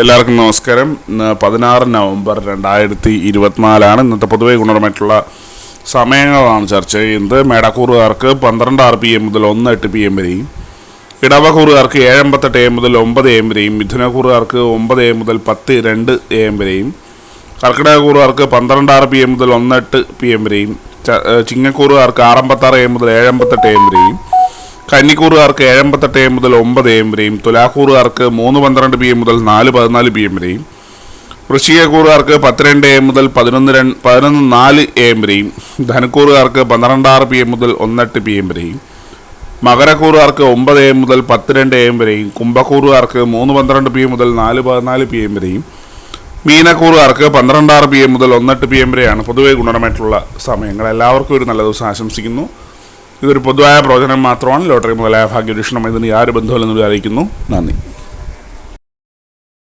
എല്ലാവർക്കും നമസ്കാരം. ഇന്ന് പതിനാറ് നവംബർ രണ്ടായിരത്തി ഇരുപത്തിനാലാണ് ഇന്നത്തെ പൊതുവെ ഗുണപരമായിട്ടുള്ള സമയങ്ങളാണ് ചർച്ച ചെയ്യുന്നത്. മേടക്കൂറുകാർക്ക് പന്ത്രണ്ട് ആറ് പി എം മുതൽ ഒന്ന് എട്ട് പി എം വരെയും ഇടവക്കൂറുകാർക്ക് ഏഴമ്പത്തെട്ട് എം മുതൽ ഒമ്പത് എം വരെയും മിഥുനക്കൂറുകാർക്ക് ഒമ്പത് എം മുതൽ പത്ത് രണ്ട് എം വരെയും കർക്കിടകക്കൂറുകാർക്ക് പന്ത്രണ്ട് ആറ് പി എം മുതൽ ഒന്ന് എട്ട് പി എം വരെയും ചിങ്ങക്കൂറുകാർക്ക് ആറമ്പത്താറ് എം മുതൽ ഏഴമ്പത്തെട്ട് എം വരെയും കന്നിക്കൂറുകാർക്ക് ഏഴമ്പത്തെട്ട് എം മുതൽ ഒമ്പത് എം വരെയും തുലാക്കൂറുകാർക്ക് മൂന്ന് പന്ത്രണ്ട് പി എം മുതൽ നാല് പതിനാല് പി എം വരെയും വൃശ്ചികക്കൂറുകാർക്ക് പത്തിരണ്ട് എം മുതൽ പതിനൊന്ന് രണ്ട് പതിനൊന്ന് നാല് എം വരെയും ധനക്കൂറുകാർക്ക് പന്ത്രണ്ടാറ് പി എം മുതൽ ഒന്നെട്ട് പി എം വരെയും മകരക്കൂറുകാർക്ക് ഒമ്പത് എം മുതൽ പത്ത് രണ്ട് എം വരെയും കുംഭക്കൂറുകാർക്ക് മൂന്ന് പന്ത്രണ്ട് പി എം മുതൽ നാല് പതിനാല് പി എം വരെയും മീനക്കൂറുകാർക്ക് പന്ത്രണ്ടാറ് പി എം മുതൽ ഒന്നെട്ട് പി എം വരെയാണ് പൊതുവെ ഗുണപരമായിട്ടുള്ള സമയങ്ങൾ. എല്ലാവർക്കും ഒരു നല്ല ദിവസം ആശംസിക്കുന്നു. ഇതൊരു പൊതുവായ പ്രവചനം മാത്രമാണ്. ലോട്ടറി മുതലായ ഭാഗ്യവീക്ഷണം ഇതിന് യാതൊരു ബന്ധമില്ലെന്ന് അറിയിക്കുന്നു നന്ദി.